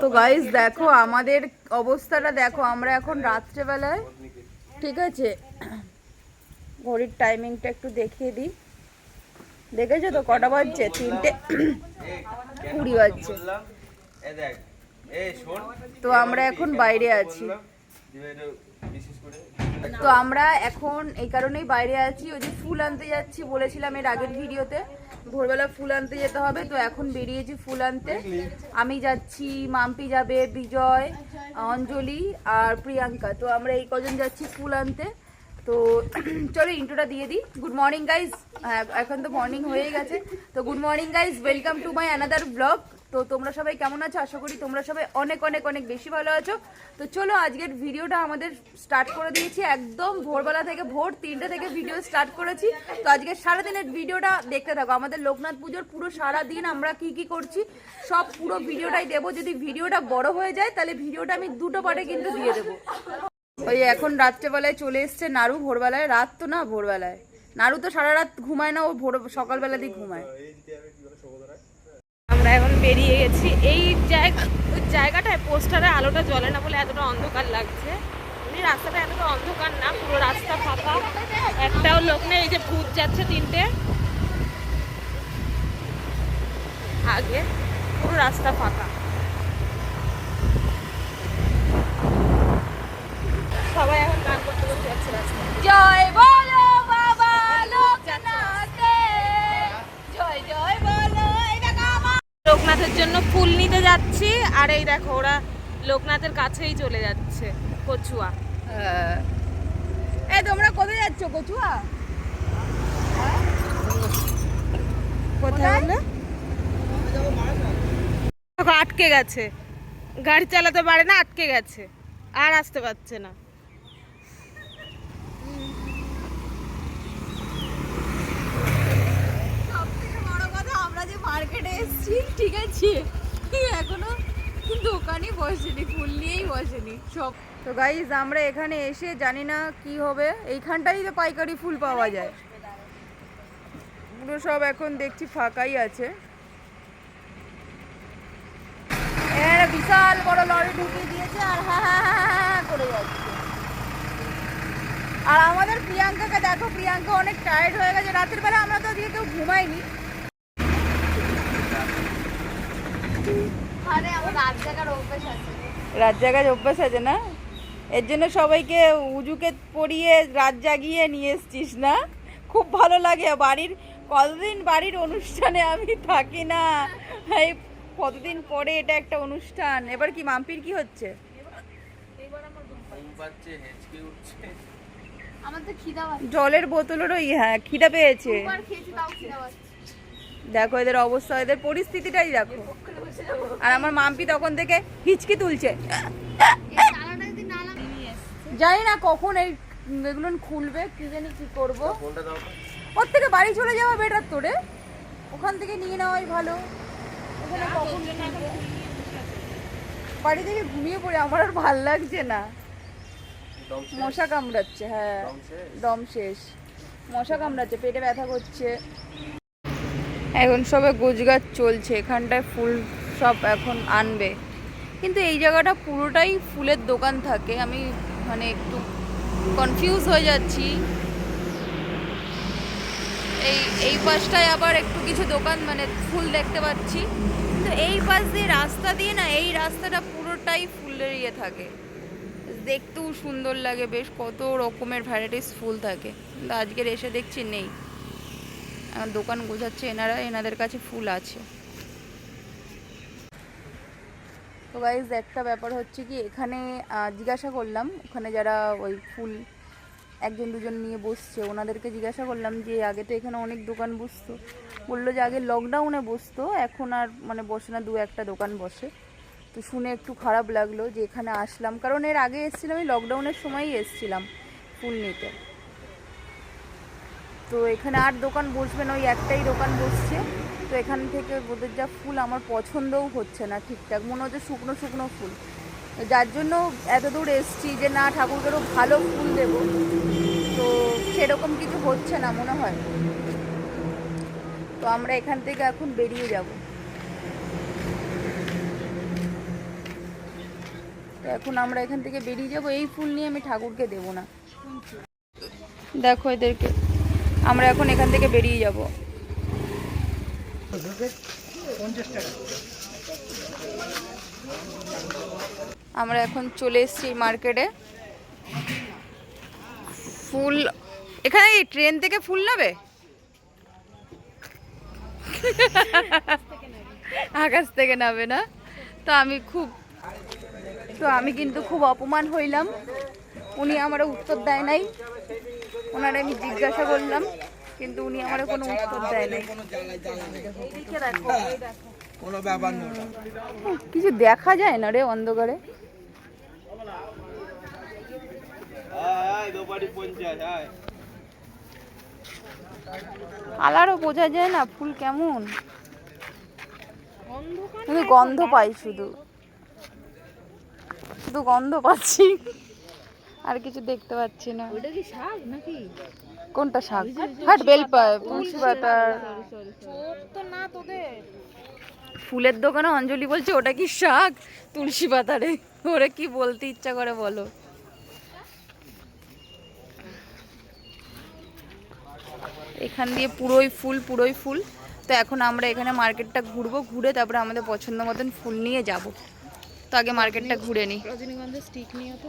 তো গাইস দেখো আমাদের অবস্থাটা দেখো আমরা এখন রাত্রেবেলায় ঠিক আছে? ঘড়ির টাইমিংটা একটু দেখিয়ে দিই। দেখেছ তো কটা বাজছে? তিনটে কুড়ি বাজছে। তো আমরা এখন বাইরে আছি। তো আমরা এখন এই কারণেই বাইরে আছি। ওই যে ফুল আনতে যাচ্ছি বলেছিলাম এর আগের ভিডিওতে। ভোরবেলা ফুল আনতে যেতে হবে, তো এখন বেরিয়েছি ফুল আনতে। আমি যাচ্ছি, মাম্পি যাবে, বিজয়, অঞ্জলি আর প্রিয়াঙ্কা। তো আমরা এই কজন যাচ্ছি ফুল আনতে। তো চলো ইন্ট্রোটা দিয়ে দিই। গুড মর্নিং গাইজ এখন তো মর্নিং হয়ে গেছে। তো good morning guys welcome to my another blog তো তোমরা সবাই কেমন আছো? আশা করি তোমরা সবাই অনেক অনেক অনেক বেশি ভালো আছো। তো চলো, আজকের ভিডিওটা আমাদের স্টার্ট করে দিয়েছি। একদম ভোরবেলা থেকে ভোর তিনটে থেকে ভিডিও স্টার্ট করেছি। তো আজকে সারাদিনের ভিডিওটা দেখতে থাকো। আমাদের লোকনাথ পুজোর পুরো সারা দিন আমরা কি কি করছি, সব পুরো ভিডিওটাই দেবো। যদি ভিডিওটা বড় হয়ে যায়, তাহলে ভিডিওটা আমি দুটো পার্টে কিন্তু দিয়ে দেবো। ওই এখন রাত্রেবেলায় চলে এসছে নাড়ু ভোরবেলায়। রাত তো না, ভোরবেলায়। নাড়ু তো সারা রাত ঘুমায় না, ও ভোর সকালবেলা দিয়ে ঘুমায়। আমরা এখন বেরিয়ে গেছি। এই জায়গা জায়গাটায় পোস্টারে আলোটা জ্বলে না বলে এতটা অন্ধকার লাগছে। এমনি রাস্তাটা এতটা অন্ধকার না, পুরো রাস্তা ফাঁকা। একটাও লোক নেই, এই যে ভূত যাচ্ছে তিনটে। আগে পুরো রাস্তা ফাঁকা। সবাই এখন গান করতে করতে যাচ্ছে রাস্তায়। জয় বলো বাবা লোকনাথের জয় জয় বলো এই দেখো আমার লোকনাথের জন্য ফুল নিতে যাচ্ছি। আর এই দেখো ওরা লোকনাথের কাছেই চলে যাচ্ছে কচুয়া। হ্যাঁ। এই তোমরা কোথায় যাচ্ছ কচুয়া? কোথায় দেখো, আটকে গেছে। গাড়ি চালাতে পারে না আটকে গেছে। আর আসতে পারছে না সবথেকে বড় কথা আমরা যে মার্কেটে এসেছি ঠিক আছে? এখনও দোকানই বসেনি ফুল নিয়েই বসেনি সব। তো গাইজ আমরা এখানে এসে জানি না কি হবে। এইখানটাই তো পাইকারি ফুল পাওয়া যায়। পুরো সব এখন দেখছি ফাঁকাই আছে। এখানে বিশাল বড় লরি ঢুকিয়ে দিয়েছে আর হ্যাঁ হ্যাঁ হ্যাঁ হ্যাঁ হ্যাঁ করে যাচ্ছে। আর আমাদের প্রিয়াঙ্কাকে দেখো প্রিয়াঙ্কা অনেক টায়ার্ড হয়ে গেছে। রাতের বেলা আমরা তো আজকে কেউ ঘুমাইনি আরে আমার রাত জাগার অভ্যেস আছে না? এর জন্য সবাইকে উজুকে পরিয়ে রাত জাগিয়ে নিয়ে এসছিস না? খুব ভালো লাগে। বাড়ির কতদিন বাড়ির অনুষ্ঠানে আমি থাকি না? এই কতদিন পরে এটা একটা অনুষ্ঠান? এবার কি মাম্পির কি হচ্ছে? জলের বোতলেরও হ্যাঁ খিদা পেয়েছে দুবার খেয়েছি তাও খিদা পাচ্ছে দেখো এদের অবস্থা এদের পরিস্থিতিটাই দেখো। আর আমার মাম্পি তখন থেকে হিচকি তুলছে। জানি না কখন এই এগুলো খুলবে কি জানি কি করব। ওর থেকে বাড়ি চলে যাওয়া বেটার তোরে ওখান থেকে নিয়ে নেওয়াই ভালো। ওখানে কখন বাড়ি থেকে ঘুমিয়ে পড়ে আমার আর ভালো লাগছে না। মশা কামড়াচ্ছে হ্যাঁ। দম শেষ। মশা কামড়াচ্ছে পেটে ব্যথা করছে। এখন সবে গোজগাছ চলছে, এখানটায় ফুল সব এখন আনবে। কিন্তু এই জায়গাটা পুরোটাই ফুলের দোকান থাকে, আমি মানে একটু কনফিউজ হয়ে যাচ্ছি। এই এই পাশটায় আবার একটু কিছু দোকান মানে ফুল দেখতে পাচ্ছি। কিন্তু এই পাশ দিয়ে রাস্তা দিয়ে না, এই রাস্তাটা পুরোটাই ফুলের ইয়ে থাকে। দেখতেও সুন্দর লাগে, বেশ কত রকমের ভ্যারাইটিস ফুল থাকে। কিন্তু আজকের এসে দেখছি নেই। দোকান গোছাচ্ছে, এনারা, এনাদের কাছে ফুল আছে। তো গাইজ একটা ব্যাপার হচ্ছে কি, এখানে জিজ্ঞাসা করলাম, ওখানে যারা ওই ফুল একজন দুজন নিয়ে বসছে, ওনাদেরকে জিজ্ঞাসা করলাম যে, আগে তো এখানে অনেক দোকান বসতো। বলল যে, আগে লকডাউনে বসতো, এখন আর মানে বসে না, দু একটা দোকান বসে। তো শুনে একটু খারাপ লাগল যে, এখানে আসলাম। কারণ এর আগে এসেছিলাম আমি লকডাউনের সময়ই এসেছিলাম ফুল নিতে। তো এখানে আর দোকান বসবে না, ওই একটাই দোকান বসছে। তো এখান থেকে ওদের যা ফুল আমার পছন্দও হচ্ছে না ঠিকঠাক, মনে হচ্ছে শুকনো শুকনো ফুল। যার জন্য এত দূর এসছি যে না ঠাকুরকেরও ভালো ফুল দেব। তো সেরকম কিছু হচ্ছে না মনে হয়। তো আমরা এখান থেকে এখন বেরিয়ে যাব। তো এখন আমরা এখান থেকে বেরিয়ে যাব, এই ফুল নিয়ে আমি ঠাকুরকে দেব না। দেখো এদেরকে। আমরা এখন এখান থেকে বেরিয়ে যাব। আমরা এখন চলে এসেছি মার্কেটে। ফুল, এখানে কি ট্রেন থেকে ফুল নেবে? আকাশ থেকে নাবে না? তো আমি খুব, তো আমি কিন্তু খুব অপমান হইলাম। উনি আমার উত্তর দেয় নাই। ওনারে আমি জিজ্ঞাসা করলাম কিন্তু উনি আমার কোনো উত্তর দেয় নাই কোনো ব্যাপার নয়। কিছু দেখা যায় না রে অন্ধকারে। আলারও বোঝা যায় না ফুল কেমন। গন্ধ পাই শুধু। শুধু গন্ধ পাচ্ছি। আর কিছু দেখতে পাচ্ছি না। ওটা কি শাক নাকি? কোনটা শাক? হাট বেল পায় তুলসী পাতার তো না তোদের। ফুলের দোকানে অঞ্জলি বলছে ওটা কি শাক? তুলসী পাতারে ওরে কি বলতে ইচ্ছা করে বলো। এখান দিয়ে পুরোই ফুল পুরোই ফুল। তো এখন আমরা এখানে মার্কেটটা ঘুরবো ঘুরে তারপরে আমাদের পছন্দ মতন ফুল নিয়ে যাব। তো আগে মার্কেটটা ঘুরে নিই রজনীগন্ধা স্টিক নিয়ে তো।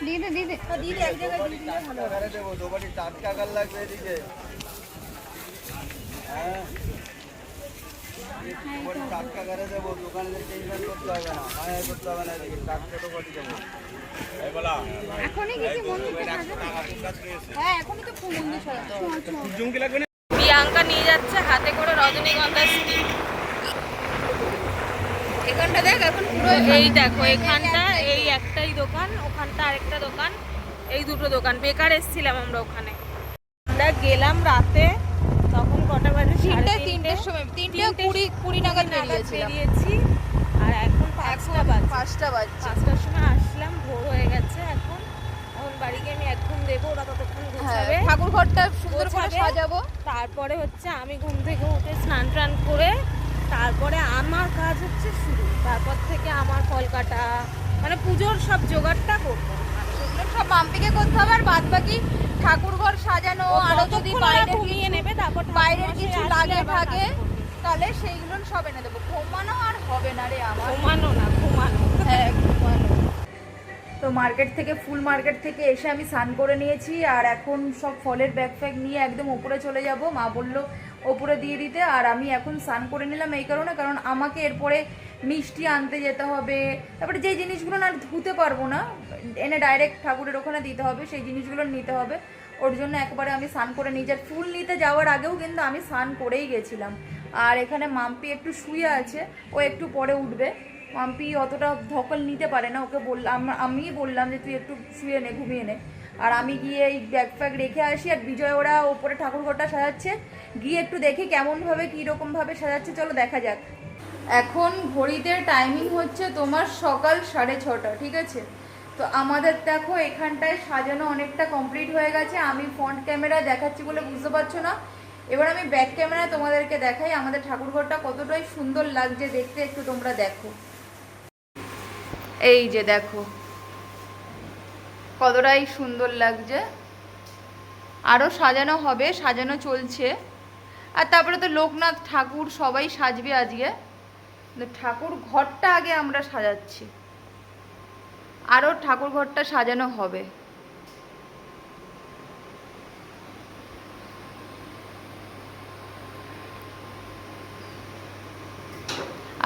দিয়ে দে দিয়ে দে দিদি এক জায়গায় দিয়ে দিলে ভালো হবে। দেবো দোকানে টাটকা কাল লাগবে এদিকে। হ্যাঁ। টাটকা করে দেবো দোকানে টেনশন করতে হবে না। মায়া করতে হবে না এদিকে টাটকা তো করে দেবো এখনই গেছি মন্দিরটা সাজাতে। হ্যাঁ হবে। প্রিয়াঙ্কা নিয়ে যাচ্ছে হাতে করে রজনীগন্ধার স্টিক এখানটা দেখ এখন পুরো এই দেখো এখানটা দোকান ওখানটা আরেকটা দোকান। এই দুটো দোকান। বেকার এসেছিলাম আমরা ওখানে। আমরা গেলাম রাতে তখন কটা বাজে? তিনটে তিনটের সময়। তিনটে কুড়ি কুড়ি নাগাদ বেরিয়েছি। আর এখন পাঁচটা বাজে। পাঁচটা বাজছে। পাঁচটার সময় আসলাম ভোর হয়ে গেছে এখন। এখন বাড়িকে আমি ঘুম দেবো ওরা ততক্ষণ হ্যাঁ গুছাবে। ঠাকুর ঘরটা সুন্দর করে। সাজাবো। তারপরে হচ্ছে আমি ঘুম থেকে উঠে স্নান টান করে তারপরে আমার কাজ হচ্ছে শুরু। তারপর থেকে আমার ফল কাটা মানে পুজোর সব জোগাড়টা করব। সেগুলো সব মাম্পিকে করতে হবে আর বাদ বাকি ঠাকুর ঘর সাজানো আরও যদি বাইরে ঘুমিয়ে নেবে তারপর বাইরের কিছু লাগে থাকে তাহলে সেইগুলো সব এনে দেবো। ঘুমানো আর হবে না রে আমার। ঘুমানো না ঘুমানো। হ্যাঁ ঘুমানো। তো মার্কেট থেকে ফুল মার্কেট থেকে এসে আমি স্নান করে নিয়েছি আর এখন সব ফলের ব্যাগ ফ্যাগ নিয়ে একদম ওপরে চলে যাব। মা বলল ওপরে দিয়ে দিতে। আর আমি এখন স্নান করে নিলাম এই কারণে কারণ আমাকে এরপরে মিষ্টি আনতে যেতে হবে। তারপরে যে জিনিসগুলো না ধুতে পারব না, এনে ডাইরেক্ট ঠাকুরের ওখানে দিতে হবে, সেই জিনিসগুলো নিতে হবে। ওর জন্য একবারে আমি স্নান করে নিই আর ফুল নিতে যাওয়ার আগেও কিন্তু আমি স্নান করেই গেছিলাম। আর এখানে মাম্পি একটু শুয়ে আছে, ও একটু পরে উঠবে। মাম্পি অতটা ধকল নিতে পারে না, ওকে বললাম, আমি বললাম যে তুই একটু শুয়ে নে, ঘুমিয়ে নে। আর আমি গিয়ে এই ব্যাগ ফ্যাগ রেখে আসি, আর বিজয় ওরা ওপরে ঠাকুর ঘরটা সাজাচ্ছে। গিয়ে একটু দেখি কেমনভাবে, কীরকমভাবে সাজাচ্ছে, চলো দেখা যাক। এখন ঘড়িতে টাইমিং হচ্ছে তোমার সকাল সাড়ে ছটা, ঠিক আছে? তো আমাদের দেখো এখানটায় সাজানো অনেকটা কমপ্লিট হয়ে গেছে। আমি ফ্রন্ট ক্যামেরা দেখাচ্ছি বলে বুঝতে পারছ না। এবার আমি ব্যাক ক্যামেরায় তোমাদেরকে দেখাই, আমাদের ঠাকুরঘরটা কতটাই সুন্দর লাগছে দেখতে, একটু তোমরা দেখো। এই যে দেখো, কতটাই সুন্দর লাগছে। আরও সাজানো হবে, সাজানো চলছে। আর তারপরে তো লোকনাথ ঠাকুর সবাই সাজবে আজকে। ঠাকুর ঘরটা আগে আমরা সাজাচ্ছি। আরও ঠাকুর ঘরটা সাজানো হবে।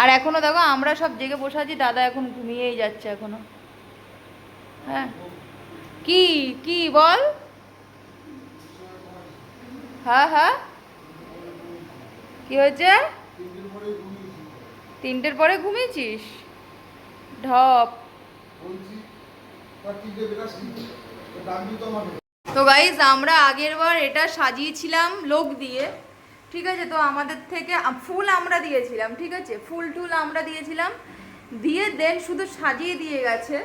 আর এখনও দেখো, আমরা সব জেগে বসে আছি, দাদা এখন ঘুমিয়েই যাচ্ছে এখনও। হ্যাঁ। কি কি বল? হ্যাঁ হ্যাঁ। কি হয়েছে? তিনটের পরে ঘুমিয়েছিস? ঢপ। তো গাইজ আমরা আগের বার এটা সাজিয়েছিলাম লোক দিয়ে, ঠিক আছে? তো আমাদের থেকে ফুল আমরা দিয়েছিলাম, ঠিক আছে? ফুল টুল আমরা দিয়েছিলাম, দিয়ে দেন শুধু সাজিয়ে দিয়ে গেছে।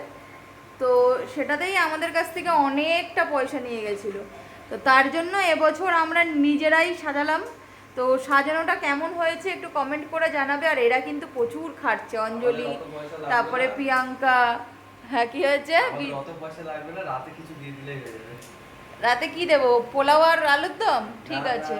তো সেটাতেই আমাদের কাছ থেকে অনেকটা পয়সা নিয়ে গেছিল। তো তার জন্য এবছর আমরা নিজেরাই সাজালাম। তো সাজানোটা কেমন হয়েছে একটু কমেন্ট করে জানাবে আর এরা কিন্তু প্রচুর খাটছে অঞ্জলি তারপরে প্রিয়াঙ্কা হ্যাঁ কি হয়েছে? হয়ে রাতে কি দেবো? পোলাও আর আলুর দম? ঠিক আছে।